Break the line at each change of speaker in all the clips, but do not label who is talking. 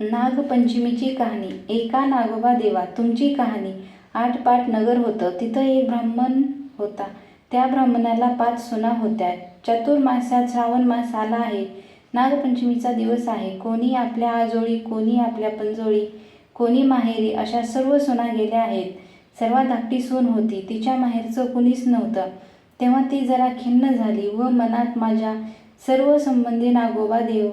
नागपंचमीची कहाणी. एका नागोबा देवा तुमची कहाणी. आठ पाट नगर होतं. तिथं एक ब्राह्मण होता. त्या ब्राह्मणाला पाच सुना होत्या. चतुर्मासात श्रावण मास आला आहे. नागपंचमीचा दिवस आहे. कोणी आपल्या आजोळी कोणी आपल्या पंजोळी कोणी माहेरी अशा सर्व सुना गेल्या आहेत. सर्वात धाकटी सून होती. तिच्या माहेरचं कुणीच नव्हतं. तेव्हा ती जरा खिन्न झाली व मनात माझ्या सर्व संबंधी नागोबा देव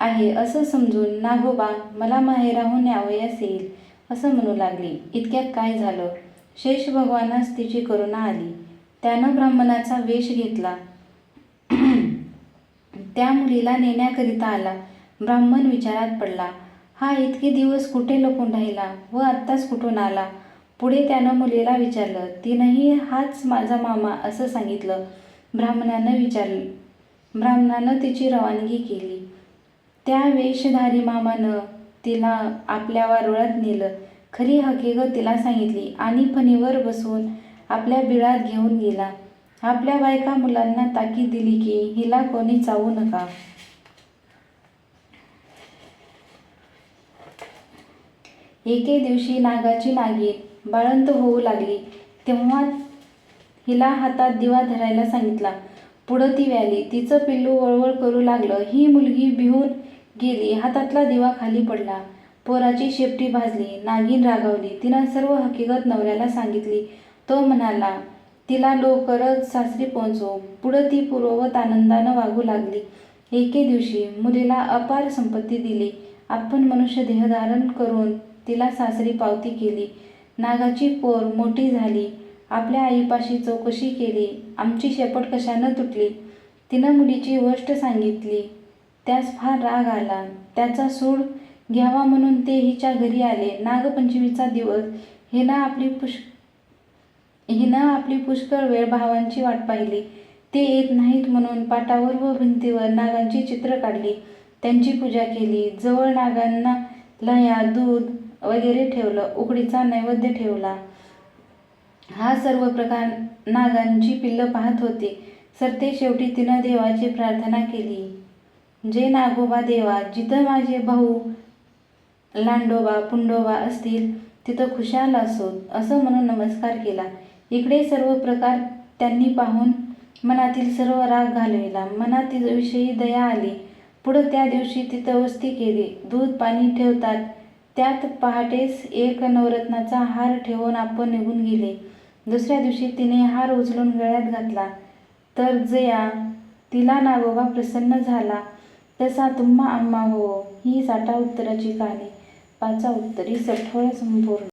आहे असं समजून नागोबा मला माहेराहून न्यावयास येईल असं म्हणू लागली. इतक्यात काय झालं? शेष भगवानास तिची करुणा आली. त्यानं ब्राह्मणाचा वेश घेतला. त्या मुलीला नेण्याकरिता आला. ब्राह्मण विचारात पडला हा इतके दिवस कुठे लपून राहिला व आत्ताच कुठून आला? पुढे त्यानं मुलीला विचारलं तिनंही हाच माझा मामा असं सांगितलं. ब्राह्मणानं विचारलं. ब्राह्मणानं तिची रवानगी केली. त्या वेशधारी मामानं तिला आपल्या वारुळात नेलं. खरी हकीकत तिला सांगितली आणि फणीवर बसून आपल्या बिळात घेऊन गेला. आपल्या बायका मुलांना ताकीद दिली की हिला कोणी चावू नका. एके दिवशी नागाची नागीन बाळंत होऊ लागली. तेव्हा हिला हातात दिवा धरायला सांगितला. पुढं ती व्याली. तिचं पिल्लू वळवळ करू लागलं. ही मुलगी भिवून गेली. हातातला दिवा खाली पडला. पोराची शेपटी भाजली. नागिन रागावली. तिनं सर्व हकीकत नवऱ्याला सांगितली. तो म्हणाला तिला लवकरच सासरी पोहोचव पुढं ती पूर्ववत आनंदानं वागू लागली. एके दिवशी मुलीला अपार संपत्ती दिली. आपण मनुष्य देहधारण करून तिला सासरी पावती केली. नागाची पोर मोठी झाली. आपल्या आईपाशी चौकशी केली. आमची शेपट कशानं तुटली? तिनं मुलीची गोष्ट सांगितली. त्यास फार राग आला. त्याचा सूड घ्यावा म्हणून ते हिच्या घरी आले. नागपंचमीचा दिवस. हिनं आपली पुष हिनं आपली पुष्कळ वेळ भावांची वाट पाहिली. ते येत नाहीत म्हणून पाटावर व भिंतीवर नागांची चित्र काढली. त्यांची पूजा केली. जवळ नागांना लह्या दूध वगैरे ठेवलं. उकडीचा नैवेद्य ठेवला. हा सर्व प्रकार नागांची पिल्लं पाहत होते. सरते शेवटी तिनं देवाची प्रार्थना केली. जे नागोबा देवा जिथं माझे भाऊ लांडोबा पुंडोबा असतील तिथं खुशाल असोत असं म्हणून नमस्कार केला. इकडे सर्व प्रकार त्यांनी पाहून मनातील सर्व राग घालविला. मनातील तिच्याविषयी दया आली. पुढं त्या दिवशी तिथं वस्ती केली. दूध पाणी ठेवतात. त्यात पहाटेस एक नवरत्नाचा हार ठेवून आपण निघून गेले. दुसऱ्या दिवशी तिने हार उचलून गळ्यात घातला. तर जया तिला नागोबा प्रसन्न झाला. तसा तुम्हा आम्हा हो ही साठा उत्तराची कहाणी. पाचा उत्तरी सठोळ संपूर्ण.